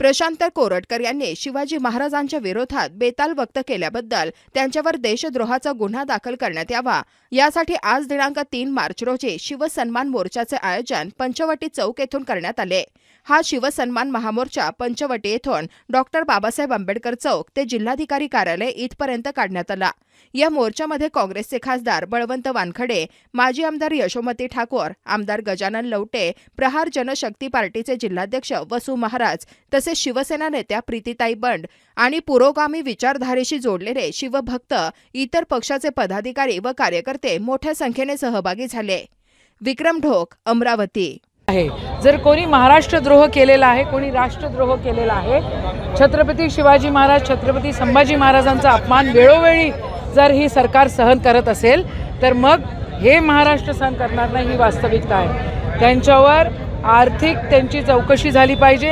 प्रशांत कोरटकर यांनी शिवाजी महाराजांच्या विरोधात बेताल व्यक्त केल्याबद्दल त्यांच्यावर देशद्रोहाचा गुन्हा दाखल करण्यात यावा. यासाठी आज दिनांक तीन मार्च रोजी शिवसन्मान मोर्चाचे आयोजन पंचवटी चौक येथून करण्यात आले. हा शिवसन्मान महामोर्चा पंचवटी येथून डॉक्टर बाबासाहेब आंबेडकर चौक ते जिल्हाधिकारी कार्यालय इथपर्यंत काढण्यात आला. या मोर्चामध्ये काँग्रेसचे खासदार बळवंत वानखडे माजी आमदार यशोमती ठाकूर आमदार गजानन लवटे प्रहार जनशक्ती पार्टीचे जिल्हाध्यक्ष वसू महाराज तसेच शिवसेना नेत्या प्रीतीताई बंड आणि पुरोगामी विचारधारेशी जोडलेले शिवभक्त इतर पक्षाचे पदाधिकारी व कार्यकर्ते मोठ्या संख्येने सहभागी झाले. विक्रम ढोक अमरावती. आहे. जर कोणी महाराष्ट्रद्रोह केलेला आहे कोणी राष्ट्रद्रोह केलेला आहे छत्रपती शिवाजी महाराज छत्रपती संभाजी महाराजांचा अपमान वेळोवेळी जर ही सरकार सहन करत असेल तर मग हे महाराष्ट्र सहन करणार नाही ही वास्तविकता आहे. त्यांच्यावर आर्थिक त्यांची चौकशी झाली पाहिजे.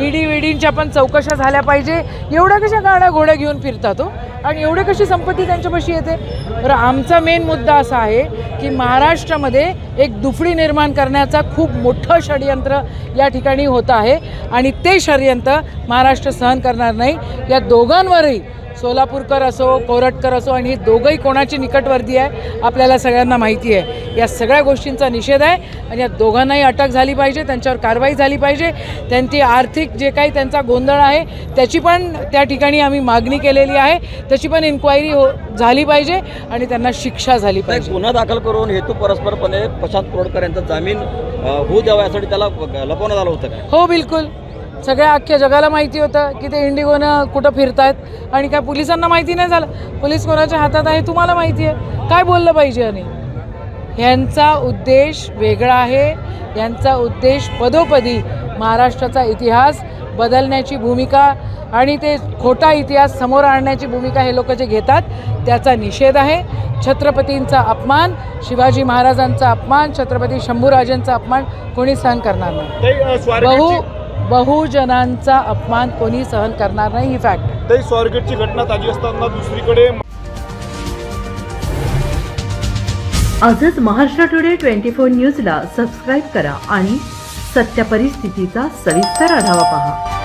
ईडी विडींच्या पण चौकशा झाल्या पाहिजे. एवढ्या कशा गाड्या घोड्या घेऊन फिरतात हो? आणि एवढे कशी संपत्ती त्यांच्यापाशी येते? तर आमचा मेन मुद्दा असा आहे की महाराष्ट्रामध्ये एक दुफडी निर्माण करण्याचा खूप मोठं षडयंत्र या ठिकाणी होत आहे. आणि ते षडयंत्र महाराष्ट्र सहन करणार नाही. या दोघांवरही सोलापूरकर असो कोरटकर असो आणि ही दोघंही कोणाची निकटवर्ती आहे आपल्याला सगळ्यांना माहिती आहे. या सगळ्या गोष्टींचा निषेध आहे आणि या दोघांनाही अटक झाली पाहिजे त्यांच्यावर कारवाई झाली पाहिजे. त्यांची आर्थिक जे काही त्यांचा गोंधळ आहे त्याची पण त्या ठिकाणी आम्ही मागणी केलेली आहे. त्याची पण इन्क्वायरी हो झाली पाहिजे आणि त्यांना शिक्षा झाली पाहिजे. गुन्हा दाखल करून हेतू परस्परपणे प्रशांत कोरडकर यांचा जामीन होऊ द्यावा यासाठी त्याला लपवण्यात आलं होतं हो बिलकुल. सगळ्या अख्ख्या जगाला माहिती होतं की ते इंडिगोनं कुठं फिरतायत आणि काय पोलिसांना माहिती नाही झालं. पोलीस कोणाच्या हातात आहे तुम्हाला माहिती आहे. काय बोललं पाहिजे आणि ह्यांचा उद्देश वेगळा आहे. यांचा उद्देश पदोपदी महाराष्ट्राचा इतिहास बदलण्याची भूमिका आणि ते खोटा इतिहास समोर आणण्याची भूमिका हे लोक जे घेतात त्याचा निषेध आहे. छत्रपतींचा अपमान शिवाजी महाराजांचा अपमान छत्रपती शंभूराजांचा अपमान कोणी सहन करणार नाही. बहु बहुजनांचा अपमान कोणी सहन करणार नाही ही फॅक्ट स्वारगेटची घटना ताजी असताना दुसरीकडे आजच महाराष्ट्र टुडे ट्वेंटी फोर न्यूजला सबस्क्राईब करा आणि सत्य परिस्थितीचा सविस्तर आढावा पहा.